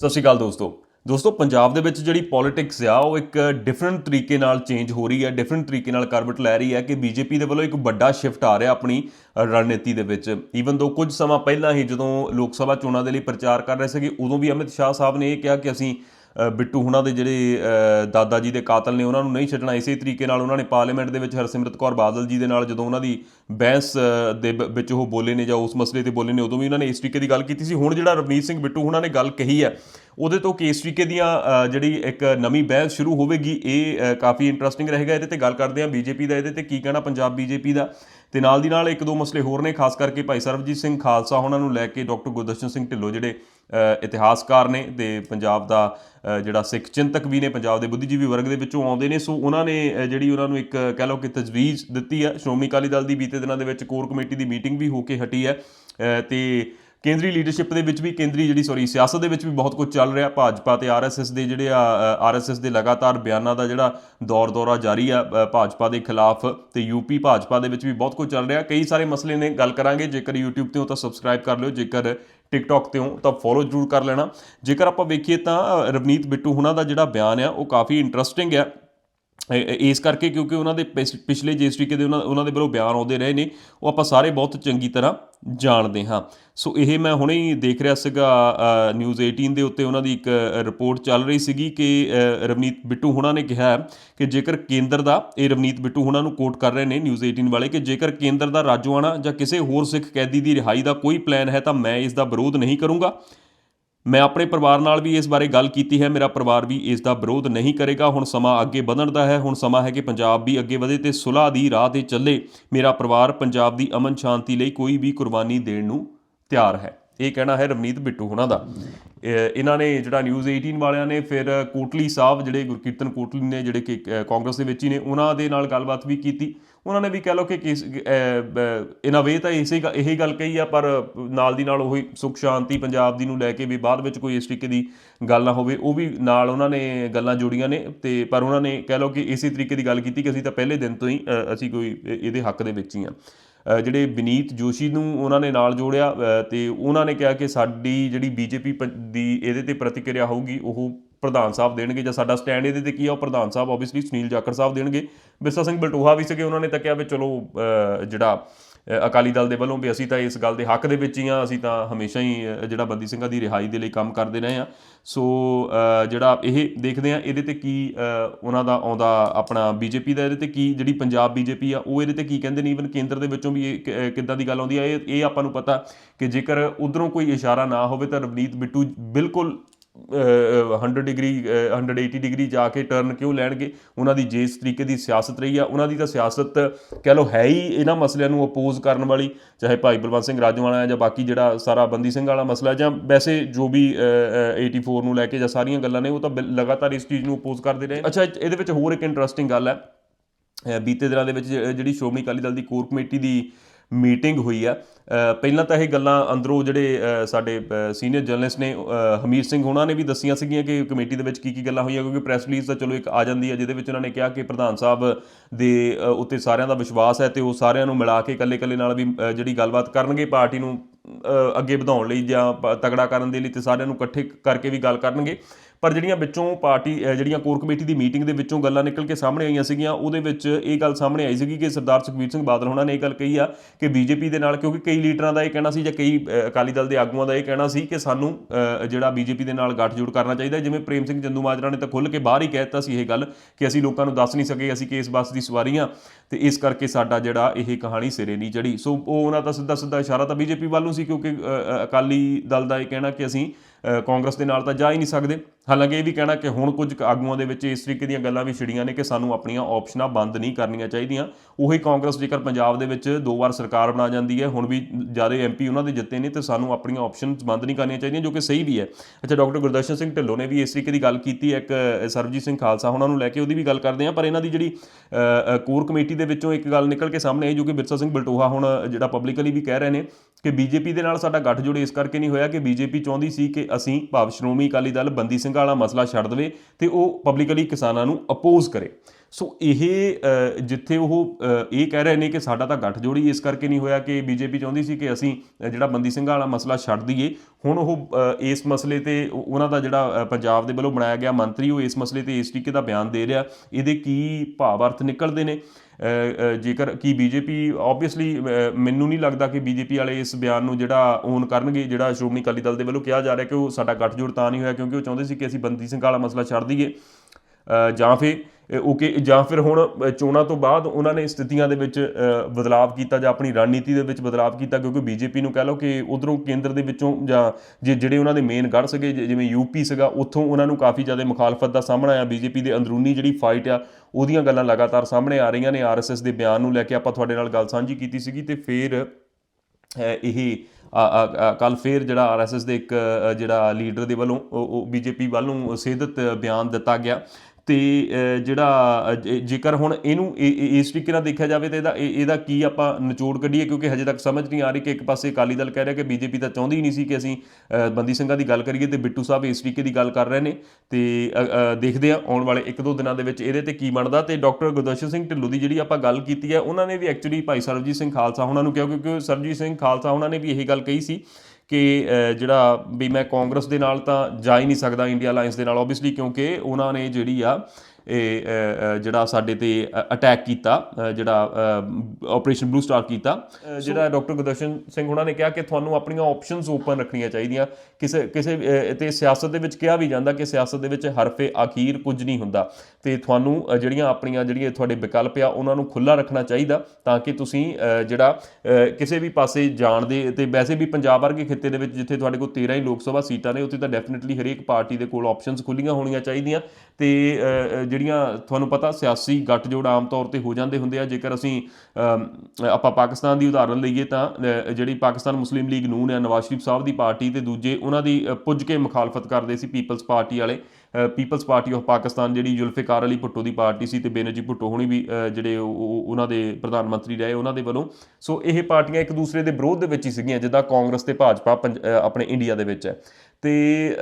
ਸਤਿ ਸ਼੍ਰੀ ਅਕਾਲ ਦੋਸਤੋ। ਦੋਸਤੋ, ਪੰਜਾਬ ਦੇ ਵਿੱਚ ਜਿਹੜੀ ਪੋਲਿਟਿਕਸ ਆ, ਉਹ ਇੱਕ ਡਿਫਰੈਂਟ ਤਰੀਕੇ ਨਾਲ ਚੇਂਜ ਹੋ ਰਹੀ ਹੈ ਡਿਫਰੈਂਟ ਤਰੀਕੇ ਨਾਲ ਕਰਵਟ ਲੈ ਰਹੀ ਹੈ ਕਿ ਬੀਜੇਪੀ ਦੇ ਵੱਲੋਂ ਇੱਕ ਵੱਡਾ ਸ਼ਿਫਟ ਆ ਰਿਹਾ ਆਪਣੀ ਰਣਨੀਤੀ ਦੇ ਵਿੱਚ। ਈਵਨ ਦੋ ਕੁਝ ਸਮਾਂ ਪਹਿਲਾਂ ਹੀ ਜਦੋਂ ਲੋਕ ਸਭਾ ਚੋਣਾਂ ਦੇ ਲਈ ਪ੍ਰਚਾਰ ਕਰ ਰਹੇ ਸੀਗੇ, ਉਦੋਂ ਵੀ ਅਮਿਤ ਸ਼ਾਹ ਸਾਹਿਬ ਨੇ ਇਹ ਕਿਹਾ ਕਿ ਅਸੀਂ ਬਿੱਟੂ ਹੁਣਾਂ ਦੇ ਜਿਹੜੇ ਦਾਦਾ ਜੀ ਦੇ ਕਾਤਲ ਨੇ, ਉਹਨਾਂ ਨੂੰ ਨਹੀਂ ਛੱਡਣਾ। ਇਸੇ ਤਰੀਕੇ ਨਾਲ ਉਹਨਾਂ ਨੇ ਪਾਰਲੀਮੈਂਟ ਦੇ ਵਿੱਚ ਹਰਸਿਮਰਤ ਕੌਰ ਬਾਦਲ ਜੀ ਦੇ ਨਾਲ ਜਦੋਂ ਉਹਨਾਂ ਦੀ ਬਹਿਸ ਦੇ ਬ- ਵਿੱਚ ਉਹ ਬੋਲੇ ਨੇ ਜਾਂ ਉਸ ਮਸਲੇ ਤੇ ਬੋਲੇ ਨੇ, ਉਦੋਂ ਵੀ ਉਹਨਾਂ ਨੇ ਇਸ ਤਰੀਕੇ ਦੀ ਗੱਲ ਕੀਤੀ ਸੀ। ਹੁਣ ਜਿਹੜਾ ਰਵਨੀਤ ਸਿੰਘ ਬਿੱਟੂ ਹੁਣਾਂ ਨੇ ਗੱਲ ਕਹੀ ਹੈ, ਉਹਦੇ ਤੋਂ ਕਿਸ ਤਰੀਕੇ ਦੀਆਂ ਜਿਹੜੀ ਇੱਕ ਨਵੀਂ ਬਹਿਸ ਸ਼ੁਰੂ ਹੋਵੇਗੀ, ਇਹ ਕਾਫੀ ਇੰਟਰਸਟਿੰਗ ਰਹੇਗਾ। ਇਹਦੇ ਤੇ ਗੱਲ ਕਰਦੇ ਹਾਂ ਬੀਜੇਪੀ ਦਾ, ਇਹਦੇ ਤੇ ਕੀ ਕਹਿਣਾ ਪੰਜਾਬ ਬੀਜੇਪੀ ਦਾ। ਤੇ ਨਾਲ ਦੀ ਨਾਲ ਇੱਕ ਦੋ ਮਸਲੇ ਹੋਰ ਨੇ ਖਾਸ ਕਰਕੇ ਭਾਈ ਸਰਬਜੀਤ ਸਿੰਘ ਖਾਲਸਾ ਉਹਨਾਂ ਨੂੰ ਲੈ ਕੇ ਡਾਕਟਰ ਗੁਰਦਰਸ਼ਨ ਸਿੰਘ ਢਿੱਲੋਂ ਜਿਹੜੇ ਇਤਿਹਾਸਕਾਰ ਨੇ ਤੇ ਪੰਜਾਬ ਦਾ ਜਿਹੜਾ ਸਿੱਖ ਚਿੰਤਕ ਵੀ ਨੇ ਪੰਜਾਬ ਦੇ ਬੁੱਧੀਜੀਵੀ ਵਰਗ ਦੇ ਵਿੱਚੋਂ ਆਉਂਦੇ ਨੇ। ਸੋ ਉਹਨਾਂ ਨੇ ਜਿਹੜੀ ਉਹਨਾਂ ਨੂੰ ਇੱਕ ਕਹਿ ਲਓ ਕਿ ਤਜਵੀਜ਼ ਦਿੱਤੀ ਹੈ। ਸ਼੍ਰੋਮਣੀ ਅਕਾਲੀ ਦਲ ਦੀ ਬੀਤੇ ਦਿਨਾਂ ਦੇ ਵਿੱਚ ਕੋਰ ਕਮੇਟੀ ਦੀ ਮੀਟਿੰਗ ਵੀ ਹੋ ਕੇ ਹਟੀ ਹੈ। ਅ, ਤੇ ਕੇਂਦਰੀ ਲੀਡਰਸ਼ਿਪ ਦੇ ਵਿੱਚ ਵੀ, ਕੇਂਦਰੀ ਜਿਹੜੀ ਸੌਰੀ ਸਿਆਸਤ ਦੇ ਵਿੱਚ ਵੀ ਬਹੁਤ ਕੁਝ ਚੱਲ ਰਿਹਾ। ਭਾਜਪਾ ਤੇ ਆਰਐਸਐਸ ਦੇ ਜਿਹੜੇ ਆ ਆਰਐਸਐਸ ਦੇ ਲਗਾਤਾਰ ਬਿਆਨਾਂ ਦਾ ਜਿਹੜਾ ਦੌਰ ਦੌਰਾ ਜਾਰੀ ਆ ਭਾਜਪਾ ਦੇ ਖਿਲਾਫ ਤੇ ਯੂਪੀ ਭਾਜਪਾ ਦੇ ਵਿੱਚ ਵੀ ਬਹੁਤ ਕੁਝ ਚੱਲ ਰਿਹਾ। ਕਈ ਸਾਰੇ ਮਸਲੇ ਨੇ, ਗੱਲ ਕਰਾਂਗੇ। ਜੇਕਰ YouTube ਤੇ ਹੋ ਤਾਂ ਸਬਸਕ੍ਰਾਈਬ ਕਰ ਲਿਓ। ਜੇਕਰ TikTok ਤੇ ਹੋ ਤਾਂ ਫੋਲੋ ਜ਼ਰੂਰ ਕਰ ਲੈਣਾ। ਜੇਕਰ ਆਪਾਂ ਵੇਖੀਏ ਤਾਂ ਰਵਨੀਤ ਬਿੱਟੂ ਹੁਣਾਂ ਦਾ ਜਿਹੜਾ ਬਿਆਨ ਆ, ਉਹ ਕਾਫੀ ਇੰਟਰਸਟਿੰਗ ਆ। ਇਸ ਕਰਕੇ ਕਿਉਂਕਿ ਉਹਨਾਂ ਦੇ ਪਿਛ- ਪਿਛਲੇ ਜਿਸ ਤਰੀਕੇ ਦੇ ਉਹਨਾਂ ਉਹਨਾਂ ਦੇ ਵੱਲੋਂ ਬਿਆਨ ਆਉਂਦੇ ਰਹੇ ਨੇ, ਉਹ ਆਪਾਂ ਸਾਰੇ ਬਹੁਤ ਚੰਗੀ ਤਰ੍ਹਾਂ ਜਾਣਦੇ ਹਾਂ। ਸੋ ਇਹ ਮੈਂ ਹੁਣੇ ਹੀ ਦੇਖ ਰਿਹਾ ਸੀਗਾ ਨਿਊਜ਼ 18 ਦੇ ਉੱਤੇ ਉਹਨਾਂ ਦੀ ਇੱਕ ਰਿਪੋਰਟ ਚੱਲ ਰਹੀ ਸੀਗੀ ਕਿ ਰਵਨੀਤ ਬਿੱਟੂ ਹੁਣਾਂ ਨੇ ਕਿਹਾ ਕਿ ਜੇਕਰ ਕੇਂਦਰ ਦਾ, ਇਹ ਰਵਨੀਤ ਬਿੱਟੂ ਹੁਣਾਂ ਨੂੰ ਕੋਟ ਕਰ ਰਹੇ ਨੇ ਨਿਊਜ਼ 18 ਵਾਲੇ, ਕਿ ਜੇਕਰ ਕੇਂਦਰ ਦਾ ਰਾਜੋਆਣਾ ਜਾਂ ਕਿਸੇ ਹੋਰ ਸਿੱਖ ਕੈਦੀ ਦੀ ਰਿਹਾਈ ਦਾ ਕੋਈ ਪਲਾਨ ਹੈ ਤਾਂ ਮੈਂ ਇਸ ਦਾ ਵਿਰੋਧ ਨਹੀਂ ਕਰੂੰਗਾ। ਮੈਂ ਆਪਣੇ ਪਰਿਵਾਰ ਨਾਲ ਵੀ ਇਸ ਬਾਰੇ ਗੱਲ ਕੀਤੀ ਹੈ। ਮੇਰਾ ਪਰਿਵਾਰ ਵੀ ਇਸ ਦਾ ਵਿਰੋਧ ਨਹੀਂ ਕਰੇਗਾ। ਹੁਣ ਸਮਾਂ ਅੱਗੇ ਵਧਣ ਦਾ ਹੈ। ਹੁਣ ਸਮਾਂ ਹੈ ਕਿ ਪੰਜਾਬ ਵੀ ਅੱਗੇ ਵਧੇ ਤੇ ਸੁਲ੍ਹਾ ਦੀ ਰਾਹ ਤੇ ਚੱਲੇ। ਮੇਰਾ ਪਰਿਵਾਰ ਪੰਜਾਬ ਦੀ ਅਮਨ ਸ਼ਾਂਤੀ ਲਈ ਕੋਈ ਵੀ ਕੁਰਬਾਨੀ ਦੇਣ ਨੂੰ ਤਿਆਰ ਹੈ। ਇਹ ਕਹਿਣਾ ਹੈ ਰਵਨੀਤ ਬਿੱਟੂ ਹੁਣਾਂ ਦਾ। ਇਹਨਾਂ ਨੇ ਜਿਹੜਾ ਨਿਊਜ਼ 18 ਵਾਲਿਆਂ ਨੇ ਫਿਰ ਕੋਟਲੀ ਸਾਹਿਬ, ਜਿਹੜੇ ਗੁਰਕੀਰਤਨ ਕੋਟਲੀ ਨੇ, ਜਿਹੜੇ ਕਿ ਕਾਂਗਰਸ ਦੇ ਵਿੱਚ ਹੀ ਨੇ, ਉਹਨਾਂ ਦੇ ਨਾਲ ਗੱਲਬਾਤ ਵੀ ਕੀਤੀ। ਉਹਨਾਂ ਨੇ ਵੀ ਕਹਿ ਲਓ ਕਿ ਕਿਸ ਇਨ ਵੇ ਤਾਂ ਇਸੇ ਗ- ਇਹੀ ਗੱਲ ਕਹੀ ਆ ਪਰ ਨਾਲ ਦੀ ਨਾਲ ਉਹੀ ਸੁਖ ਸ਼ਾਂਤੀ ਪੰਜਾਬ ਦੀ ਨੂੰ ਲੈ ਕੇ ਵੀ ਬਾਅਦ ਵਿੱਚ ਕੋਈ ਇਸ ਤਰੀਕੇ ਦੀ ਗੱਲ ਨਾ ਹੋਵੇ ਉਹ ਵੀ ਨਾਲ ਉਹਨਾਂ ਨੇ ਗੱਲਾਂ ਜੋੜੀਆਂ ਨੇ ਤੇ ਪਰ ਉਹਨਾਂ ਨੇ ਕਹਿ ਲਓ ਕਿ ਇਸੇ ਤਰੀਕੇ ਦੀ ਗੱਲ ਕੀਤੀ ਕਿ ਅਸੀਂ ਤਾਂ ਪਹਿਲੇ ਦਿਨ ਤੋਂ ਹੀ ਅਸੀਂ ਕੋਈ ਇਹਦੇ ਹੱਕ ਦੇ ਵਿੱਚ ਹੀ ਆ ਜਿਹੜੇ ਵਿਨੀਤ ਜੋਸ਼ੀ ਨੂੰ ਉਹਨਾਂ ਨੇ ਨਾਲ ਜੋੜਿਆ ਅ, ਤੇ ਉਹਨਾਂ ਨੇ ਕਿਹਾ ਕਿ ਸਾਡੀ ਜਿਹੜੀ ਬੀਜੇਪੀ ਦੀ ਇਹਦੇ ਤੇ ਪ੍ਰਤੀਕਿਰਿਆ ਹੋਊਗੀ ਉਹ ਪ੍ਰਧਾਨ ਸਾਹਿਬ ਦੇਣਗੇ ਜਾਂ ਸਾਡਾ ਸਟੈਂਡ ਇਹਦੇ ਤੇ ਕੀ ਆ, ਉਹ ਪ੍ਰਧਾਨ ਸਾਹਿਬ ਆਬਵੀਅਸਲੀ ਸੁਨੀਲ ਜਾਖੜ ਸਾਹਿਬ ਦੇਣਗੇ। ਬਿਰਸਾ ਸਿੰਘ ਬਲਟੋਹਾ ਵੀ ਸੀਗੇ, ਉਹਨਾਂ ਨੇ ਤਾਂ ਕਿਹਾ ਵੀ ਚਲੋ ਜਿਹੜਾ ਅਕਾਲੀ ਦਲ ਦੇ ਵੱਲੋਂ ਵੀ ਅਸੀਂ ਤਾਂ ਇਸ ਗੱਲ ਦੇ ਹੱਕ ਦੇ ਵਿੱਚ ਹੀ ਆ, ਅਸੀਂ ਤਾਂ ਹਮੇਸ਼ਾ ਹੀ ਜਿਹੜਾ ਬੰਦੀ ਸਿੰਘਾਂ ਦੀ ਰਿਹਾਈ ਦੇ ਲਈ ਕੰਮ ਕਰਦੇ ਰਹੇ ਆ। ਸੋ ਜਿਹੜਾ ਇਹ ਦੇਖਦੇ ਆ, ਇਹਦੇ ਤੇ ਕੀ ਉਹਨਾਂ ਦਾ ਆਉਂਦਾ ਆਪਣਾ ਬੀਜੇਪੀ ਦਾ ਇਹਦੇ ਤੇ ਕੀ, ਜਿਹੜੀ ਪੰਜਾਬ ਬੀਜੇਪੀ ਆ, ਉਹ ਇਹਦੇ ਤੇ ਕੀ ਕਹਿੰਦੇ ਨੇ? ਈਵਨ ਕੇਂਦਰ ਦੇ ਵਿੱਚੋਂ ਵੀ ਇਹ ਕਿੱਦਾਂ ਦੀ ਗੱਲ ਆਉਂਦੀ ਆ? ਇਹ ਇਹ ਆਪਾਂ ਨੂੰ ਪਤਾ ਕਿ ਜੇਕਰ ਉਧਰੋਂ ਕੋਈ ਇਸ਼ਾਰਾ ਨਾ ਹੋਵੇ ਤਾਂ ਰਵਨੀਤ ਬਿੱਟੂ ਬਿਲਕੁਲ 100 ਡਿਗਰੀ ਅ, 180 ਡਿਗਰੀ ਜਾ ਕੇ ਟਰਨ ਕਿਉਂ ਲੈਣਗੇ? ਉਹਨਾਂ ਦੀ ਜਿਸ ਤਰੀਕੇ ਦੀ ਸਿਆਸਤ ਰਹੀ ਆ ਉਹਨਾਂ ਦੀ ਤਾਂ ਸਿਆਸਤ ਕਹਿ ਲਓ ਹੈ ਹੀ ਇਹਨਾਂ ਮਸਲਿਆਂ ਨੂੰ ਅਪੋਜ਼ ਕਰਨ ਵਾਲੀ ਚਾਹੇ ਭਾਈ ਬਲਵੰਤ ਸਿੰਘ ਰਾਜਵਾਲਾ ਜਾਂ ਬਾਕੀ ਜਿਹੜਾ ਸਾਰਾ ਬੰਦੀ ਸਿੰਘ ਵਾਲਾ ਮਸਲਾ ਜਾਂ ਵੈਸੇ ਜੋ ਵੀ ਅ, ਅ, 84 ਨੂੰ ਲੈ ਕੇ ਜਾਂ ਸਾਰੀਆਂ ਗੱਲਾਂ ਨੇ ਉਹ ਤਾਂ ਬਿਲ- ਲਗਾਤਾਰ ਇਸ ਚੀਜ਼ ਨੂੰ ਅਪੋਜ਼ ਕਰਦੇ ਰਹੇ। ਅੱਛਾ ਇਹਦੇ ਵਿੱਚ ਹੋਰ ਇੱਕ ਇੰਟਰਸਟਿੰਗ ਗੱਲ ਹੈ। ਬੀਤੇ ਦਿਨਾਂ ਦੇ ਵਿੱਚ ਜਿਹੜੀ ਸ਼੍ਰੋਮਣੀ ਅਕਾਲੀ ਦਲ ਦੀ ਕੋਰ ਕਮੇਟੀ ਦੀ ਮੀਟਿੰਗ ਹੋਈ ਆ। ਪਹਿਲਾਂ ਤਾਂ ਇਹ ਗੱਲਾਂ ਅੰਦਰੋਂ ਜਿਹੜੇ ਸਾਡੇ ਸੀਨੀਅਰ ਜਰਨਲਿਸਟ ਨੇ ਅ, ਹਮੀਰ ਸਿੰਘ ਉਹਨਾਂ ਨੇ ਵੀ ਦੱਸੀਆਂ ਸੀਗੀਆਂ ਕਿ ਕਮੇਟੀ ਦੇ ਵਿੱਚ ਕੀ ਕੀ ਗੱਲਾਂ ਹੋਈਆਂ ਕਿਉਂਕਿ ਪ੍ਰੈਸ ਰਿਲੀਜ਼ ਤਾਂ ਚਲੋ ਇੱਕ ਆ ਜਾਂਦੀ ਹੈ ਜਿਹਦੇ ਵਿੱਚ ਉਹਨਾਂ ਨੇ ਕਿਹਾ ਕਿ ਪ੍ਰਧਾਨ ਸਾਹਿਬ ਦੇ ਉੱਤੇ ਸਾਰਿਆਂ ਦਾ ਵਿਸ਼ਵਾਸ ਹੈ ਤੇ ਉਹ ਸਾਰਿਆਂ ਨੂੰ ਮਿਲਾ ਕੇ ਇਕੱਲੇ-ਇਕੱਲੇ ਨਾਲ ਵੀ ਜਿਹੜੀ ਗੱਲਬਾਤ ਕਰਨਗੇ ਪਾਰਟੀ ਨੂੰ ਅੱਗੇ ਵਧਾਉਣ ਲਈ ਜਾਂ ਪ- ਤਗੜਾ ਕਰਨ ਦੇ ਲਈ ਤੇ ਸਾਰਿਆਂ ਨੂੰ ਇਕੱਠੇ ਕਰਕੇ ਵੀ ਗੱਲ ਕਰਨਗੇ। ਪਰ ਜਿਹੜੀਆਂ ਵਿੱਚੋਂ ਪਾਰਟੀ ਜਿਹੜੀਆਂ ਕੋਰ ਕਮੇਟੀ ਦੀ ਮੀਟਿੰਗ ਦੇ ਵਿੱਚੋਂ ਗੱਲਾਂ ਨਿਕਲ ਕੇ ਸਾਹਮਣੇ ਆਈਆਂ ਸੀਗੀਆਂ ਉਹਦੇ ਵਿੱਚ ਇਹ ਗੱਲ ਸਾਹਮਣੇ ਆਈ ਸੀਗੀ ਕਿ ਸਰਦਾਰ ਸੁਖਬੀਰ ਸਿੰਘ ਬਾਦਲ ਹੋਣਾ ਨੇ ਇਹ ਗੱਲ ਕਹੀ ਆ ਕਿ ਬੀਜੇਪੀ ਦੇ ਨਾਲ ਕਿਉਂਕਿ ਕਈ ਲੀਡਰਾਂ ਦਾ ਇਹ ਕਹਿਣਾ ਸੀ ਜਾਂ ਕਈ ਅਕਾਲੀ ਦਲ ਦੇ ਆਗੂਆਂ ਦਾ ਇਹ ਕਹਿਣਾ ਸੀ ਕਿ ਸਾਨੂੰ ਅ, ਜਿਹੜਾ ਬੀਜੇਪੀ ਦੇ ਨਾਲ ਗੱਠਜੋੜ ਕਰਨਾ ਚਾਹੀਦਾ ਜਿਵੇਂ ਪ੍ਰੇਮ ਸਿੰਘ ਚੰਦੂ ਮਾਜਰਾ ਨੇ ਤਾਂ ਖੁੱਲ੍ਹ ਕੇ ਬਾਹਰ ਹੀ ਕਹਿ ਦਿੱਤਾ ਸੀ ਇਹ ਗੱਲ ਕਿ ਅਸੀਂ ਲੋਕਾਂ ਨੂੰ ਦੱਸ ਨਹੀਂ ਸਕੇ ਅਸੀਂ ਕਿਸ ਬੱਸ ਦੀ ਸਵਾਰੀ ਸਵਾਰੀਆਂ ਤੇ ਇਸ ਕਰਕੇ ਸਾਡਾ ਜਿਹੜਾ ਇਹ ਕਹਾਣੀ ਸਿਰੇ ਨਹੀਂ ਚੜੀ ਸੋ ਉਹ ਉਹਨਾਂ ਦਾ ਸਿੱਧਾ ਸਿੱਧਾ ਇਸ਼ਾਰਾ ਤਾਂ ਬੀਜੇਪੀ ਵੱਲ ਨੂੰ ਸੀ ਕਿਉਂਕਿ ਅਕਾਲੀ ਦਲ ਦਾ ਇਹ ਕਹਿਣਾ ਕਿ ਅਸੀਂ ਕਾਂਗਰਸ ਦੇ ਨਾਲ ਤਾਂ ਜਾ ਹੀ ਨਹੀਂ ਸਕਦੇ। ਹਾਲਾਂਕਿ ਇਹ ਵੀ ਕਹਿਣਾ ਕਿ ਹੁਣ ਕੁਝ ਕੁ ਆਗੂਆਂ ਦੇ ਵਿੱਚ ਇਸ ਤਰੀਕੇ ਦੀਆਂ ਗੱਲਾਂ ਵੀ ਛਿੜੀਆਂ ਨੇ ਕਿ ਸਾਨੂੰ ਆਪਣੀਆਂ ਆਪਸ਼ਨਾਂ ਬੰਦ ਨਹੀਂ ਕਰਨੀਆਂ ਚਾਹੀਦੀਆਂ। ਉਹੀ ਕਾਂਗਰਸ ਜੇਕਰ ਪੰਜਾਬ ਦੇ ਵਿੱਚ ਦੋ ਵਾਰ ਸਰਕਾਰ ਬਣਾ ਜਾਂਦੀ ਹੈ, ਹੁਣ ਵੀ ਜ਼ਿਆਦਾ ਐਮਪੀ ਉਹਨਾਂ ਦੇ ਜਿੱਤੇ ਨੇ ਤੇ ਸਾਨੂੰ ਆਪਣੀਆਂ ਆਪਸ਼ਨਸ ਬੰਦ ਨਹੀਂ ਕਰਨੀਆਂ ਚਾਹੀਦੀਆਂ, ਜੋ ਕਿ ਸਹੀ ਵੀ ਹੈ। ਅੱਛਾ, ਡਾਕਟਰ ਗੁਰਦਰਸ਼ਨ ਸਿੰਘ ਢਿੱਲੋਂ ਨੇ ਵੀ ਇਸ ਤਰੀਕੇ ਦੀ ਗੱਲ ਕੀਤੀ ਹੈ। ਇੱਕ ਸਰਬਜੀਤ ਸਿੰਘ ਖਾਲਸਾ ਉਹਨਾਂ ਨੂੰ ਲੈ ਕੇ ਉਹਦੀ ਵੀ ਗੱਲ ਕਰਦੇ ਆ ਪਰ ਇਹਨਾਂ ਦੀ ਜਿਹੜੀ ਕੋਰ ਕਮੇਟੀ ਦੇ ਵਿੱਚੋਂ ਇੱਕ ਗੱਲ ਨਿਕਲ ਕੇ ਸਾਹਮਣੇ ਆਈ, ਜੋ ਕਿ ਬਿਰਸਾ ਸਿੰਘ ਬਲਟੋਹਾ ਹੁਣ ਜਿਹੜਾ ਪਬਲਿਕਲੀ ਵੀ ਕਹਿ ਰਹੇ ਨੇ ਕਿ ਬੀਜੇਪੀ ਦੇ ਨਾਲ ਸਾਡਾ ਗੱਠਜੋੜ ਇਸ ਕਰਕੇ ਨਹੀਂ ਹੋਇਆ ਕਿ ਬੀਜੇਪੀ ਚਾਹੁੰਦੀ ਸੀ ਕਿ ਅਸੀਂ ਭਾਵ ਸ਼੍ਰੋਮਣੀ ਅਕਾਲੀ ਦਲ ਬੰਦੀ ਸਿੰਘਾਂ ਵਾਲਾ ਮਸਲਾ ਛੱਡ ਦੇਵੇ ਤੇ ਉਹ ਪਬਲਿਕਲੀ ਕਿਸਾਨਾਂ ਨੂੰ ਅਪੋਜ਼ ਕਰੇ। ਸੋ ਇਹ ਜਿੱਥੇ ਉਹ ਇਹ ਕਹਿ ਰਹੇ ਨੇ ਕਿ ਸਾਡਾ ਤਾਂ ਗੱਠਜੋੜ ਹੀ ਇਸ ਕਰਕੇ ਨਹੀਂ ਹੋਇਆ ਕਿ ਬੀਜੇਪੀ ਚਾਹੁੰਦੀ ਸੀ ਕਿ ਅਸੀਂ ਜਿਹੜਾ ਬੰਦੀ ਸਿੰਘਾਂ ਵਾਲਾ ਮਸਲਾ ਛੱਡ ਦਈਏ। ਹੁਣ ਉਹ ਇਸ ਮਸਲੇ ਤੇ ਉਹਨਾਂ ਦਾ ਜਿਹੜਾ ਪੰਜਾਬ ਦੇ ਵੱਲੋਂ ਬਣਾਇਆ ਗਿਆ ਮੰਤਰੀ ਉਹ ਇਸ ਮਸਲੇ ਤੇ ਇਸ ਤਰੀਕੇ ਦਾ ਬਿਆਨ ਦੇ ਰਿਹਾ। ਇਹਦੇ ਕੀ ਭਾਵ ਅਰਥ ਨਿਕਲਦੇ ਨੇ? ਅ, ਅ, ਜੇਕਰ ਕੀ ਬੀਜੇਪੀ ਆਬਵੀਅਸਲੀ ਮੈਨੂੰ ਨਹੀਂ ਲੱਗਦਾ ਕਿ ਬੀਜੇਪੀ ਵਾਲੇ ਇਸ ਬਿਆਨ ਨੂੰ ਜਿਹੜਾ ਓਨ ਕਰਨਗੇ ਜਿਹੜਾ ਸ਼੍ਰੋਮਣੀ ਅਕਾਲੀ ਦਲ ਦੇ ਵੱਲੋਂ ਕਿਹਾ ਜਾ ਰਿਹਾ ਕਿ ਉਹ ਸਾਡਾ ਗੱਠਜੋੜ ਤਾਂ ਨਹੀਂ ਹੋਇਆ ਕਿਉਂਕਿ ਉਹ ਚਾਹੁੰਦੇ ਸੀ ਕਿ ਅਸੀਂ ਬੰਦੀ ਸਿੰਘ ਵਾਲਾ ਮਸਲਾ ਛੱਡ ਦਈਏ। ਜਾਂ ਫਿਰ ਓਕੇ ਜਾਂ ਫਿਰ ਹੁਣ ਚੋਣਾਂ ਤੋਂ ਬਾਅਦ ਉਹਨਾਂ ਨੇ ਸਥਿਤੀਆਂ ਦੇ ਵਿੱਚ ਅ, ਬਦਲਾਵ ਕੀਤਾ ਜਾਂ ਆਪਣੀ ਰਣਨੀਤੀ ਦੇ ਵਿੱਚ ਬਦਲਾਵ ਕੀਤਾ ਕਿਉਂਕਿ ਬੀਜੇਪੀ ਨੂੰ ਕਹਿ ਲਓ ਕਿ ਉਧਰੋਂ ਕੇਂਦਰ ਦੇ ਵਿੱਚੋਂ ਜਾਂ ਜੇ ਜਿਹੜੇ ਉਹਨਾਂ ਦੇ ਮੇਨ ਗੜ੍ਹ ਸੀਗੇ ਜਿ- ਜਿਵੇਂ ਯੂਪੀ ਸੀਗਾ ਉੱਥੋਂ ਉਹਨਾਂ ਨੂੰ ਕਾਫੀ ਜ਼ਿਆਦਾ ਮੁਖਾਲਫਤ ਦਾ ਸਾਹਮਣਾ ਆਇਆ। ਬੀਜੇਪੀ ਦੇ ਅੰਦਰੂਨੀ ਜਿਹੜੀ ਫਾਈਟ ਆ ਉਹਦੀਆਂ ਗੱਲਾਂ ਲਗਾਤਾਰ ਸਾਹਮਣੇ ਆ ਰਹੀਆਂ ਨੇ। ਆਰਐਸਐਸ ਦੇ ਬਿਆਨ ਨੂੰ ਲੈ ਕੇ ਆਪਾਂ ਤੁਹਾਡੇ ਨਾਲ ਗੱਲ ਸਾਂਝੀ ਕੀਤੀ ਸੀਗੀ ਤੇ ਫਿਰ ਇਹ ਕੱਲ ਫੇਰ ਜਿਹੜਾ ਆਰਐਸਐਸ ਦੇ ਇੱਕ ਜਿਹੜਾ ਲੀਡਰ ਦੇ ਵੱਲੋਂ ਉਹ ਬੀਜੇਪੀ ਵੱਲੋਂ ਸੇਧਤ ਬਿਆਨ ਦਿੱਤਾ ਗਿਆ। ਤੇ ਜਿਹੜਾ ਜੇ- ਜੇਕਰ ਹੁਣ ਇਹਨੂੰ, ਇਹ- ਇਸ ਤਰੀਕੇ ਨਾਲ ਦੇਖਿਆ ਜਾਵੇ ਤਾਂ ਇਹਦਾ ਇਹਦਾ ਕੀ ਆਪਾਂ ਨਿਚੋੜ ਕੱਢੀਏ? ਕਿਉਂਕਿ ਹਜੇ ਤੱਕ ਸਮਝ ਨਹੀਂ ਆ ਰਹੀ ਕਿ ਇੱਕ ਪਾਸੇ ਅਕਾਲੀ ਦਲ ਕਹਿ ਰਿਹਾ ਕਿ ਬੀਜੇਪੀ ਤਾਂ ਚਾਹੁੰਦੀ ਹੀ ਨਹੀਂ ਸੀ ਕਿ ਅਸੀਂ ਬੰਦੀ ਸਿੰਘਾਂ ਦੀ ਗੱਲ ਕਰੀਏ ਤੇ ਬਿੱਟੂ ਸਾਹਿਬ ਇਸ ਤਰੀਕੇ ਦੀ ਗੱਲ ਕਰ ਰਹੇ ਨੇ। ਤੇ ਦੇਖਦੇ ਆ ਆਉਣ ਵਾਲੇ ਇੱਕ ਦੋ ਦਿਨਾਂ ਦੇ ਵਿੱਚ ਇਹਦੇ ਤੇ ਕੀ ਬਣਦਾ। ਤੇ ਡਾਕਟਰ ਗੁਰਦਰਸ਼ਨ ਸਿੰਘ ਢਿੱਲੋਂ ਦੀ ਜਿਹੜੀ ਆਪਾਂ ਗੱਲ ਕੀਤੀ ਹੈ, ਉਹਨਾਂ ਨੇ ਵੀ ਐਕਚੁਅਲੀ ਭਾਈ ਸਰਬਜੀਤ ਸਿੰਘ ਖਾਲਸਾ ਉਹਨਾਂ ਨੂੰ ਕਿਹਾ, ਕਿਉਂਕਿ ਸਰਬਜੀਤ ਸਿੰਘ ਖਾਲਸਾ ਉਹਨਾਂ ਨੇ ਵੀ ਇਹੀ ਗੱਲ ਕਹੀ ਸੀ ਕਿ ਜਿਹੜਾ ਵੀ ਮੈਂ ਕਾਂਗਰਸ ਦੇ ਨਾਲ ਤਾਂ ਜਾ ਹੀ ਨਹੀਂ ਸਕਦਾ, ਇੰਡੀਆ ਅਲਾਈਅੰਸ ਦੇ ਨਾਲ ਆਬਵੀਅਸਲੀ ਕਿਉਂਕਿ ਉਹਨਾਂ ਨੇ ਜਿਹੜੀ ਆ ਇਹ ਜਿਹੜਾ ਸਾਡੇ ਤੇ ਅਟੈਕ ਕੀਤਾ ਜਿਹੜਾ ਆਪਰੇਸ਼ਨ ਬਲੂ ਸਟਾਰ ਕੀਤਾ ਜਿਹੜਾ ਡਾਕਟਰ ਗੁਰਦਰਸ਼ਨ ਸਿੰਘ ਉਹਨਾਂ ਨੇ ਕਿਹਾ ਕਿ ਤੁਹਾਨੂੰ ਆਪਣੀਆਂ ਆਪਸ਼ਨਸ ਓਪਨ ਰੱਖਣੀਆਂ ਚਾਹੀਦੀਆਂ। ਕਿਸੇ ਕਿਸੇ ਤੇ ਸਿਆਸਤ ਦੇ ਵਿੱਚ ਕਿਹਾ ਵੀ ਜਾਂਦਾ ਕਿ ਸਿਆਸਤ ਦੇ ਵਿੱਚ ਹਰਫੇ ਅਖੀਰ ਕੁਝ ਨਹੀਂ ਹੁੰਦਾ। ਤੇ ਤੁਹਾਨੂੰ ਜਿਹੜੀਆਂ ਆਪਣੀਆਂ ਜਿਹੜੀਆਂ ਤੁਹਾਡੇ ਵਿਕਲਪ ਆ ਉਹਨਾਂ ਨੂੰ ਖੁੱਲਾ ਰੱਖਣਾ ਚਾਹੀਦਾ ਤਾਂ ਕਿ ਤੁਸੀਂ ਜਿਹੜਾ ਕਿਸੇ ਵੀ ਪਾਸੇ ਜਾਣ ਦੇ ਤੇ ਵੈਸੇ ਵੀ ਪੰਜਾਬ ਵਰਗੇ ਖਿੱਤੇ ਦੇ ਵਿੱਚ ਜਿੱਥੇ ਤੁਹਾਡੇ ਕੋਲ 13 ਹੀ ਲੋਕ ਸਭਾ ਸੀਟਾਂ ਨੇ ਉੱਥੇ ਤਾਂ ਡੈਫੀਨਿਟਲੀ ਹਰੇਕ ਪਾਰਟੀ ਦੇ ਕੋਲ ਆਪਸ਼ਨਸ ਖੁੱਲੀਆਂ ਹੋਣੀਆਂ ਚਾਹੀਦੀਆਂ। ਤੇ ਜਿਹੜੀਆਂ ਤੁਹਾਨੂੰ ਪਤਾ ਸਿਆਸੀ ਗੱਠਜੋੜ ਆਮ ਤੌਰ ਤੇ ਹੋ ਜਾਂਦੇ ਹੁੰਦੇ ਆ, ਜੇਕਰ ਅਸੀਂ ਆਪਾਂ ਪਾਕਿਸਤਾਨ ਦੀ ਉਦਾਹਰਨ ਲਈਏ ਤਾਂ ਜਿਹੜੀ ਪਾਕਿਸਤਾਨ ਮੁਸਲਿਮ ਲੀਗ ਨੂਨ ਹੈ ਨਵਾਜ਼ ਸ਼ਰੀਫ ਸਾਹਿਬ ਦੀ ਪਾਰਟੀ ਤੇ ਦੂਜੇ ਉਹਨਾਂ ਦੀ ਪੁੱਜ ਕੇ ਮੁਖਾਲਫਤ ਕਰਦੇ ਸੀ ਪੀਪਲਸ ਪਾਰਟੀ ਵਾਲੇ। ਪੀਪਲਸ ਪਾਰਟੀ ਆਫ ਪਾਕਿਸਤਾਨ ਜਿਹੜੀ ਜ਼ੁਲਫਿਕਾਰ ਅਲੀ ਭੁੱਟੋ ਦੀ ਪਾਰਟੀ ਸੀ ਤੇ ਬੇਨਜੀ ਭੁੱਟੋ ਹੁਣੀ ਵੀ ਜਿਹੜੇ ਉਹਨਾਂ ਦੇ ਪ੍ਰਧਾਨ ਮੰਤਰੀ ਰਹੇ ਉਹਨਾਂ ਦੇ ਵੱਲੋਂ। ਸੋ ਇਹ ਪਾਰਟੀਆਂ ਇੱਕ ਦੂਸਰੇ ਦੇ ਵਿਰੋਧ ਦੇ ਵਿੱਚ ਹੀ ਸੀਗੀਆਂ, ਜਿੱਦਾਂ ਕਾਂਗਰਸ ਤੇ ਭਾਜਪਾ ਪੰਜ- ਆਪਣੇ ਇੰਡੀਆ ਦੇ ਵਿੱਚ ਹੈ। ਤੇ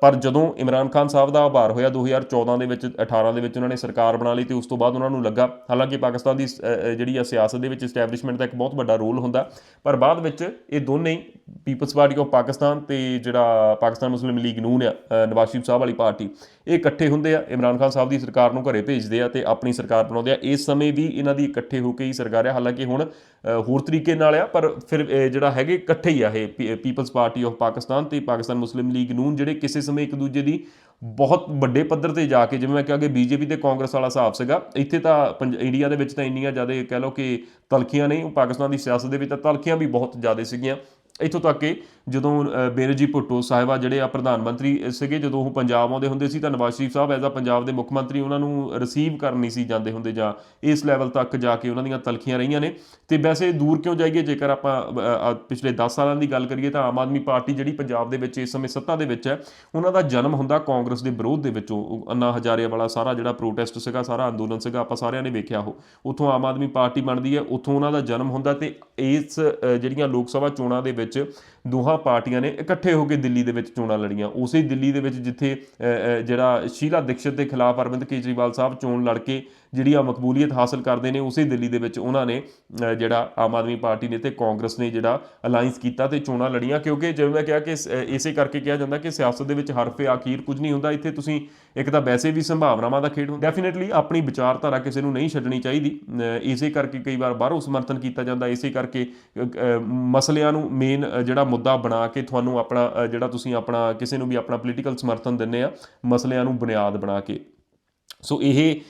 ਪਰ ਜਦੋਂ ਇਮਰਾਨ ਖਾਨ ਸਾਹਿਬ ਦਾ ਆਭਾਰ ਹੋਇਆ 2014 ਦੇ ਵਿੱਚ 18 ਦੇ ਵਿੱਚ ਉਹਨਾਂ ਨੇ ਸਰਕਾਰ ਬਣਾ ਲਈ ਤੇ ਉਸ ਤੋਂ ਬਾਅਦ ਉਹਨਾਂ ਨੂੰ ਲੱਗਾ। ਹਾਲਾਂਕਿ ਪਾਕਿਸਤਾਨ ਦੀ ਅ, ਜਿਹੜੀ ਆ ਸਿਆਸਤ ਦੇ ਵਿੱਚ ਐਸਟੈਬਲਿਸ਼ਮੈਂਟ ਦਾ ਇੱਕ ਬਹੁਤ ਵੱਡਾ ਰੋਲ ਹੁੰਦਾ। ਪਰ ਬਾਅਦ ਵਿੱਚ ਇਹ ਦੋਨੇ ਪੀਪਲਸ ਪਾਰਟੀ ਆਫ ਪਾਕਿਸਤਾਨ ਤੇ ਜਿਹੜਾ ਪਾਕਿਸਤਾਨ ਮੁਸਲਿਮ ਲੀਗ ਨੂਨ ਆ ਨਵਾਜ਼ ਸ਼ਰੀਫ ਸਾਹਿਬ ਵਾਲੀ ਪਾਰਟੀ, ਇਹ ਇਕੱਠੇ ਹੁੰਦੇ ਆ, ਇਮਰਾਨ ਖਾਨ ਸਾਹਿਬ ਦੀ ਸਰਕਾਰ ਨੂੰ ਘਰੇ ਭੇਜਦੇ ਆ ਤੇ ਆਪਣੀ ਸਰਕਾਰ ਬਣਾਉਂਦੇ ਆ। ਇਸ ਸਮੇਂ ਵੀ ਇਹਨਾਂ ਦੀ ਇਕੱਠੇ ਹੋ ਕੇ ਹੀ ਸਰਕਾਰ ਆ। ਹਾਲਾਂਕਿ ਹੁਣ ਹੋਰ ਤਰੀਕੇ ਨਾਲ ਆ, ਪਰ ਫਿਰ ਜਿਹੜਾ ਹੈਗੇ ਇਕੱਠੇ ਹੀ ਆ ਇਹ ਪੀਪਲਸ ਪਾਰਟੀ ਆਫ ਪਾਕਿਸਤਾਨ ਤੇ ਪਾਕਿਸਤਾਨ ਮੁਸਲਿਮ ਲੀਗ ਨੂਨ, ਜਿਹੜੇ ਕਿਸੇ ਸਮੇਂ ਇੱਕ ਦੂਜੇ ਦੀ ਬਹੁਤ ਵੱਡੇ ਪੱਧਰ ਤੇ ਜਾ ਕੇ, ਜਿਵੇਂ ਮੈਂ ਕਿਹਾ ਕਿ ਬੀਜੇਪੀ ਤੇ ਕਾਂਗਰਸ ਵਾਲਾ ਹਿਸਾਬ ਸੀਗਾ, ਇੱਥੇ ਤਾਂ ਪੰਜ- ਇੰਡੀਆ ਦੇ ਵਿੱਚ ਤਾਂ ਇੰਨੀਆਂ ਜ਼ਿਆਦਾ ਕਹਿ ਲਓ ਕਿ ਤਲਖੀਆਂ ਨਹੀਂ ਪਾਕਿਸਤਾਨ ਦੀ ਸਿਆਸਤ ਦੇ ਵਿੱਚ ਤਾਂ ਤਲਖੀਆਂ ਵੀ ਬਹੁਤ ਜ਼ਿਆਦਾ ਸੀਗੀਆਂ। ਇੱਥੋਂ ਤੱਕ ਕਿ ਜਦੋਂ ਬੇਨਜੀ ਭੁੱਟੋ ਸਾਹਿਬਾ ਜਿਹੜੇ ਆ ਪ੍ਰਧਾਨ ਮੰਤਰੀ ਸੀਗੇ, ਜਦੋਂ ਉਹ ਪੰਜਾਬ ਆਉਂਦੇ ਹੁੰਦੇ ਸੀ ਤਾਂ ਨਵਾਜ਼ ਸ਼ਰੀਫ ਸਾਹਿਬ, ਐਜ਼ ਆ ਪੰਜਾਬ ਦੇ ਮੁੱਖ ਮੰਤਰੀ, ਉਹਨਾਂ ਨੂੰ ਰਿਸੀਵ ਕਰਨ ਨਹੀਂ ਸੀ ਜਾਂਦੇ ਹੁੰਦੇ ਜਾਂ ਇਸ ਲੈਵਲ ਤੱਕ ਜਾ ਕੇ ਉਹਨਾਂ ਦੀਆਂ ਤਲਖੀਆਂ ਰਹੀਆਂ ਨੇ। ਤੇ ਵੈਸੇ ਦੂਰ ਕਿਉਂ ਜਾਈਏ, ਜੇਕਰ ਆਪਾਂ ਪਿਛਲੇ 10 ਸਾਲਾਂ ਦੀ ਗੱਲ ਕਰੀਏ, ਤਾਂ ਆਮ ਆਦਮੀ ਪਾਰਟੀ ਜਿਹੜੀ ਪੰਜਾਬ ਦੇ ਵਿੱਚ ਇਸ ਸਮੇਂ ਸੱਤਾ ਦੇ ਵਿੱਚ ਹੈ, ਉਹਨਾਂ ਦਾ ਜਨਮ ਹੁੰਦਾ ਕਾਂਗਰਸ ਦੇ ਵਿਰੋਧ ਦੇ ਵਿੱਚੋਂ। ਅੰਨਾ ਹਜ਼ਾਰੇ ਵਾਲਾ ਸਾਰਾ ਜਿਹੜਾ ਪ੍ਰੋਟੈਸਟ ਸੀਗਾ, ਸਾਰਾ ਅੰਦੋਲਨ ਸੀਗਾ, ਆਪਾਂ ਸਾਰਿਆਂ ਨੇ ਵੇਖਿਆ ਉਹ। ਉੱਥੋਂ ਆਮ ਆਦਮੀ ਪਾਰਟੀ ਬਣਦੀ ਹੈ, ਉੱਥੋਂ ਉਹਨਾਂ ਦਾ ਜਨਮ ਹੁੰਦਾ ਤੇ ਇਸ ਜਿਹੜੀਆਂ ਲੋਕ ਸਭਾ ਚੋਣਾਂ ਦੇ ਵਿੱਚ ਦੋਹਾਂ ਪਾਰਟੀਆਂ ਨੇ ਇਕੱਠੇ ਹੋ ਕੇ ਦਿੱਲੀ ਦੇ ਵਿੱਚ ਚੋਣਾਂ ਲੜੀਆਂ। ਉਸੇ ਦਿੱਲੀ ਦੇ ਵਿੱਚ ਜਿੱਥੇ ਜਿਹੜਾ ਸ਼ੀਲਾ ਦੀਕਸ਼ਤ ਦੇ ਖਿਲਾਫ ਅਰਵਿੰਦ ਕੇਜਰੀਵਾਲ ਸਾਹਿਬ ਚੋਣ ਲੜ ਕੇ ਜਿਹੜੀ ਆ ਮਕਬੂਲੀਅਤ ਹਾਸਲ ਕਰਦੇ ਨੇ, ਉਸੇ ਦਿੱਲੀ ਦੇ ਵਿੱਚ ਉਹਨਾਂ ਨੇ ਜਿਹੜਾ ਆਮ ਆਦਮੀ ਪਾਰਟੀ ਨੇ ਤੇ ਕਾਂਗਰਸ ਨੇ ਜਿਹੜਾ ਅਲਾਈਅੰਸ ਕੀਤਾ ਤੇ ਚੋਣਾਂ ਲੜੀਆਂ। ਕਿਉਂਕਿ ਜਿਵੇਂ ਮੈਂ ਕਿਹਾ ਕਿ ਇਸੇ ਕਰਕੇ ਕਿਹਾ ਜਾਂਦਾ ਕਿ ਸਿਆਸਤ ਦੇ ਵਿੱਚ ਹਰਫੇ ਆਖੀਰ ਕੁਝ ਨਹੀਂ ਹੁੰਦਾ। ਇੱਥੇ ਤੁਸੀਂ ਇੱਕ ਤਾਂ ਵੈਸੇ ਵੀ ਸੰਭਾਵਨਾਵਾਂ ਦਾ ਖੇਡ ਹੁੰਦਾ। ਡੈਫੀਨਿਟਲੀ ਆਪਣੀ ਵਿਚਾਰਧਾਰਾ ਕਿਸੇ ਨੂੰ ਨਹੀਂ ਛੱਡਣੀ ਚਾਹੀਦੀ। ਇਸੇ ਕਰਕੇ ਕਈ ਵਾਰ ਬਾਹਰੋਂ ਸਮਰਥਨ ਕੀਤਾ ਜਾਂਦਾ। ਇਸੇ ਕਰਕੇ ਮਸਲਿਆਂ ਨੂੰ ਮੇਨ ਜਿਹੜਾ ਮੁੱਦਾ ਬਣਾ ਕੇ ਤੁਹਾਨੂੰ ਆਪਣਾ ਜਿਹੜਾ ਤੁਸੀਂ ਆਪਣਾ, ਕਿਸੇ ਨੂੰ ਵੀ ਆਪਣਾ ਪੋਲੀਟੀਕਲ ਸਮਰਥਨ ਦਿੰਦੇ ਆ, ਮਸਲਿਆਂ ਨੂੰ ਬੁਨਿਆਦ ਬਣਾ ਕੇ। ਸੋ ਇਹ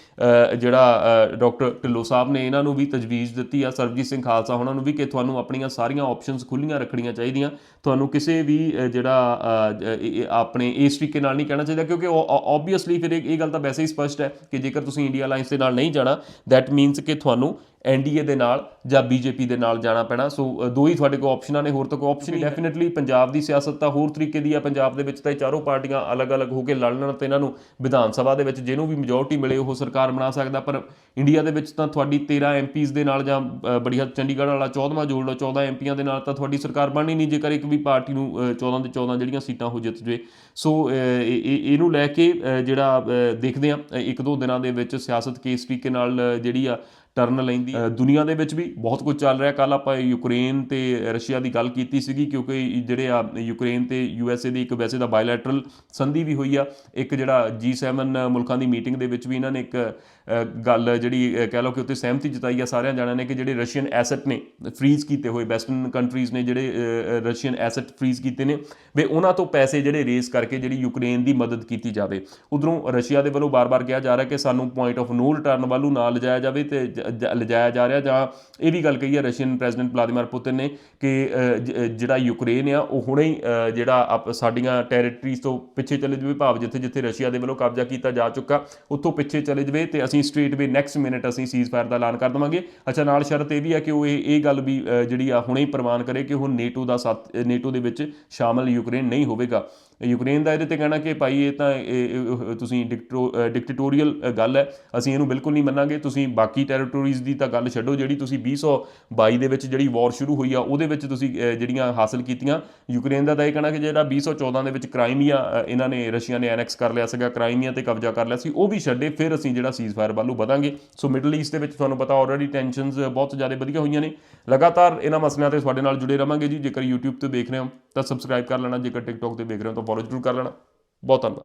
ਜਿਹੜਾ ਡਾਕਟਰ ਢਿੱਲੋਂ ਸਾਹਿਬ ਨੇ ਇਹਨਾਂ ਨੂੰ ਵੀ ਤਜਵੀਜ਼ ਦਿੱਤੀ ਆ, ਸਰਬਜੀਤ ਸਿੰਘ ਖਾਲਸਾ ਉਹਨਾਂ ਨੂੰ ਵੀ ਕਿ ਤੁਹਾਨੂੰ ਆਪਣੀਆਂ ਸਾਰੀਆਂ ਆਪਸ਼ਨਸ ਖੁੱਲੀਆਂ ਰੱਖਣੀਆਂ ਚਾਹੀਦੀਆਂ। ਤੁਹਾਨੂੰ ਕਿਸੇ ਵੀ ਜਿਹੜਾ ਆਪਣੇ ਇਸ ਤਰੀਕੇ ਨਾਲ ਨਹੀਂ ਕਹਿਣਾ ਚਾਹੀਦਾ ਕਿਉਂਕਿ ਆਬਵੀਅਸਲੀ ਫਿਰ ਇਹ ਇਹ ਗੱਲ ਤਾਂ ਵੈਸੇ ਹੀ ਸਪਸ਼ਟ ਹੈ ਕਿ ਜੇਕਰ ਤੁਸੀਂ ਇੰਡੀਆ ਅਲਾਈਅੰਸ ਦੇ ਨਾਲ ਨਹੀਂ ਜਾਣਾ ਦੈਟ ਮੀਨਸ ਕਿ ਤੁਹਾਨੂੰ ਐਨਡੀਏ ਦੇ ਨਾਲ ਜਾਂ ਬੀਜੇਪੀ ਦੇ ਨਾਲ ਜਾਣਾ ਪੈਣਾ। ਸੋ ਦੋ ਹੀ ਤੁਹਾਡੇ ਕੋਲ ਆਪਸ਼ਨਾਂ ਨੇ। ਹੋਰ ਤਾਂ ਕੋਈ ਆਪਸ਼ਨ ਨਹੀਂ। ਡੈਫੀਨਿਟਲੀ ਪੰਜਾਬ ਦੀ ਸਿਆਸਤ ਤਾਂ ਹੋਰ ਤਰੀਕੇ ਦੀ ਆ। ਪੰਜਾਬ ਦੇ ਵਿੱਚ ਤਾਂ ਇਹ ਚਾਰੋਂ ਪਾਰਟੀਆਂ ਅਲੱਗ-ਅਲੱਗ ਹੋ ਕੇ ਲੜਨ ਤੇ ਇਹਨਾਂ ਨੂੰ ਵਿਧਾਨ ਸਭਾ ਦੇ ਵਿੱਚ ਜਿਹਨੂੰ ਵੀ ਮੈਜੋਰਟੀ ਮਿਲੇ ਉਹ ਸਰਕਾਰ ਬਣਾ ਸਕਦਾ। ਪਰ ਇੰਡੀਆ ਦੇ ਵਿੱਚ ਤਾਂ ਤੁਹਾਡੀ 13 ਐਮਪੀਜ਼ ਦੇ ਨਾਲ ਜਾਂ ਬੜੀ ਹੱਦ ਚੰਡੀਗੜ੍ਹ ਵਾਲਾ 14ਵਾਂ ਜੋੜ ਲਓ 14 ਐਮਪੀਆਂ ਦੇ ਨਾਲ ਤਾਂ ਤੁਹਾਡੀ ਸਰਕਾਰ ਬਣਨੀ ਨਹੀਂ। ਜੇਕਰ ਇੱਕ ਵੀ ਪਾਰਟੀ ਨੂੰ ਅ, 14 ਦੇ 14 ਜਿਹੜੀਆਂ ਸੀਟਾਂ ਹੋ ਜਿੱਤ ਜਵੇ। ਸੋ ਇਹ- ਇਹ- ਇਹਨੂੰ ਲੈ ਕੇ ਜਿਹੜਾ ਦੇਖਦੇ ਆ। ਇੱਕ ਦੋ ਦਿਨਾਂ ਦੇ ਵਿੱਚ ਸਿਆਸਤ ਕਿਸ ਤਰੀਕੇ ਨਾਲ ਜਿਹੜੀ ਆ ਟਰਨ ਲੈਂਦੀ। ਦੁਨੀਆ ਦੇ ਵਿੱਚ ਵੀ ਬਹੁਤ ਕੁਝ ਚੱਲ ਰਿਹਾ। ਕੱਲ ਆਪਾਂ ਯੂਕਰੇਨ ਤੇ ਰਸ਼ੀਆ ਦੀ ਗੱਲ ਕੀਤੀ ਸੀਗੀ ਕਿਉਂਕਿ ਜਿਹੜੇ ਆ ਯੂਕਰੇਨ ਤੇ ਯੂਐਸਏ ਦੀ ਇੱਕ ਵੈਸੇ ਦਾ ਬਾਇਲੈਟਰਲ ਸੰਧੀ ਵੀ ਹੋਈ ਆ। ਇੱਕ ਜਿਹੜਾ G7 ਮੁਲਕਾਂ ਦੀ ਮੀਟਿੰਗ ਦੇ ਵਿੱਚ ਵੀ ਇਹਨਾਂ ਨੇ ਇੱਕ ਗੱਲ ਜਿਹੜੀ ਕਹਿ ਲਓ ਕਿ ਉੱਤੇ ਸਹਿਮਤੀ ਜਤਾਈ ਆ। ਸਾਰਿਆਂ ਜਾਣਿਆਂ ਨੇ ਕਿ ਜਿਹੜੇ ਰਸ਼ੀਅਨ ਐਸੈਟ ਨੇ ਫ੍ਰੀਜ਼ ਕੀਤੇ ਹੋਏ ਵੈਸਟਰਨ ਕੰਟਰੀਜ਼ ਨੇ ਜਿਹੜੇ ਰਸ਼ੀਅਨ ਐਸੈਟ ਫ੍ਰੀਜ਼ ਕੀਤੇ ਨੇ, ਵੀ ਉਹਨਾਂ ਤੋਂ ਪੈਸੇ ਜਿਹੜੇ ਰੇਸ ਕਰਕੇ ਜਿਹੜੀ ਯੂਕਰੇਨ ਦੀ ਮਦਦ ਕੀਤੀ ਜਾਵੇ। ਉਧਰੋਂ ਰਸ਼ੀਆ ਦੇ ਵੱਲੋਂ ਬਾਰ-ਬਾਰ ਕਿਹਾ ਜਾ ਰਿਹਾ ਕਿ ਸਾਨੂੰ ਪੁਆਇੰਟ ਆਫ ਨੋ ਰਿਟਰਨ ਵੱਲੋਂ ਨਾ ਲਿਜਾਇਆ ਜਾਵੇ ਤੇ ਜ- ਲਿਜਾਇਆ ਜਾ ਰਿਹਾ ਜਾਂ ਇਹ ਵੀ ਗੱਲ ਕਹੀ ਹੈ ਰਸ਼ੀਅਨ ਪ੍ਰੈਜ਼ੀਡੈਂਟ ਵਲਾਦੀਮੀਰ ਪੁਤਿਨ ਨੇ ਕਿ ਜਿਹੜਾ ਯੂਕਰੇਨ ਆ, ਉਹ ਹੁਣੇ ਹੀ ਜਿਹੜਾ ਆਪ- ਸਾਡੀਆਂ ਟੈਰੀਟਰੀਜ਼ ਤੋਂ ਪਿੱਛੇ ਚਲੇ ਜਾਵੇ, ਭਾਵ ਜਿੱਥੇ ਜਿੱਥੇ ਰਸ਼ੀਆ ਦੇ ਵੱਲੋਂ ਕਬਜ਼ਾ ਕੀਤਾ ਜਾ ਚੁੱਕਾ, ਉੱਥੋਂ ਪਿੱਛੇ ਚਲੇ ਜਾਵੇ ਤੇ ਅਸੀਂ ਸਟ੍ਰੇਟ ਵੇ ਨੈਕਸਟ ਮਿੰਟ ਅਸੀਂ ਸੀਜ਼ਫਾਇਰ ਦਾ ਐਲਾਨ ਕਰ ਦਵਾਂਗੇ। ਅੱਛਾ, ਨਾਲ ਸ਼ਰਤ ਇਹ ਵੀ ਹੈ ਕਿ ਉਹ ਇਹ ਇਹ ਗੱਲ ਵੀ ਜਿਹੜੀ ਆ ਹੁਣੇ ਹੀ ਪ੍ਰਵਾਨ ਕਰੇ ਕਿ ਉਹ ਨੇਟੋ ਦਾ ਸਾਥ ਨੇਟੋ ਦੇ ਵਿੱਚ ਸ਼ਾਮਲ ਯੂਕਰੇਨ ਨਹੀਂ ਹੋਵੇਗਾ। ਯੂਕਰੇਨ ਦਾ ਇਹਦੇ ਤੇ ਕਹਿਣਾ ਕਿ ਭਾਈ ਇਹ ਤਾਂ ਇਹ- ਇਹ- ਤੁਸੀਂ ਡਿਕਟੇਟੋਰੀਅਲ ਗੱਲ ਹੈ। ਅਸੀਂ ਇਹਨੂੰ ਬਿਲਕੁਲ ਨਹੀਂ ਮੰਨਾਂਗੇ। ਤੁਸੀਂ ਬਾਕੀ ਟੈਰੀਟੋਰੀਜ਼ ਦੀ ਤਾਂ ਗੱਲ ਛੱਡੋ, ਜਿਹੜੀ ਤੁਸੀਂ 2022 ਦੇ ਵਿੱਚ ਜਿਹੜੀ ਵਾਰ ਸ਼ੁਰੂ ਹੋਈ ਆ, ਉਹਦੇ ਵਿੱਚ ਤੁਸੀਂ ਜਿਹੜੀਆਂ ਹਾਸਲ ਕੀਤੀਆਂ। ਯੂਕਰੇਨ ਦਾ ਤਾਂ ਇਹ ਕਹਿਣਾ ਕਿ ਜਿਹੜਾ 2014 ਦੇ ਵਿੱਚ ਕ੍ਰਾਈਮੀਆ ਇਹਨਾਂ ਨੇ ਰਸ਼ੀਆ ਨੇ ਐਨੈਕਸ ਕਰ ਲਿਆ ਸੀਗਾ, ਕ੍ਰਾਈਮੀਆ ਤੇ ਕਬਜ਼ਾ ਕਰ ਲਿਆ ਸੀ, ਉਹ ਵੀ ਛੱਡੇ, ਫਿਰ ਅਸੀਂ ਜਿਹੜਾ ਸੀਜ਼ਫਾਇਰ ਵੱਲੋਂ ਵਧਾਂਗੇ। ਸੋ ਮਿਡਲ ਈਸਟ ਦੇ ਵਿੱਚ ਤੁਹਾਨੂੰ ਪਤਾ ਆਲਰੇਡੀ ਟੈਨਸ਼ਨਸ ਬਹੁਤ ਜ਼ਿਆਦਾ ਵਧੀਆ ਹੋਈਆਂ ਨੇ। ਲਗਾਤਾਰ ਇਹਨਾਂ ਮਸਲਿਆਂ ਤੇ ਤੁਹਾਡੇ ਨਾਲ ਜੁੜੇ ਰਵਾਂਗੇ ਜੀ। ਜੇਕਰ YouTube ਤੇ ਦੇਖ ਰਹੇ ਹੋ, ਤਾਂ ਸਬਸਕ੍ਰਾਈਬ ਕਰ ਲੈਣਾ। ਜੇਕਰ TikTok ਤੇ ਦੇਖ ਰਹੇ ਹੋ, ਤਾਂ ਫੋਲੋ ਜ਼ਰੂਰ ਕਰ ਲੈਣਾ। ਬਹੁਤ ਧੰਨਵਾਦ।